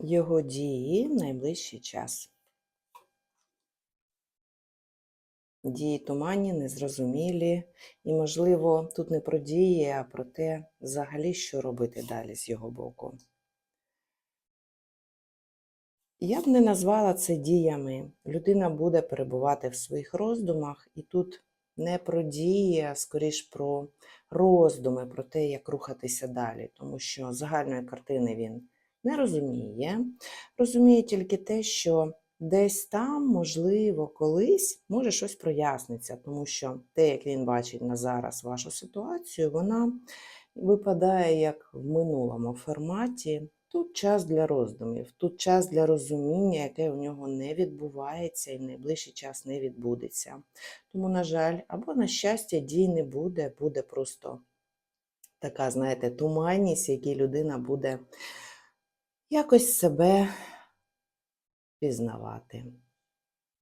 його дії в найближчий час. Дії туманні, незрозумілі, і, можливо, тут не про дії, а про те, взагалі, що робити далі з його боку. Я б не назвала це діями. Людина буде перебувати в своїх роздумах, і тут не про дії, а скоріш про роздуми, про те, як рухатися далі, тому що загальної картини він не розуміє. Розуміє тільки те, що десь там, можливо, колись може щось проясниться, тому що те, як він бачить на зараз вашу ситуацію, вона випадає як в минулому форматі. Тут час для роздумів, тут час для розуміння, яке у нього не відбувається і в найближчий час не відбудеться. Тому, на жаль, або на щастя, дій не буде, буде просто така, знаєте, туманність, якій людина буде якось себе пізнавати.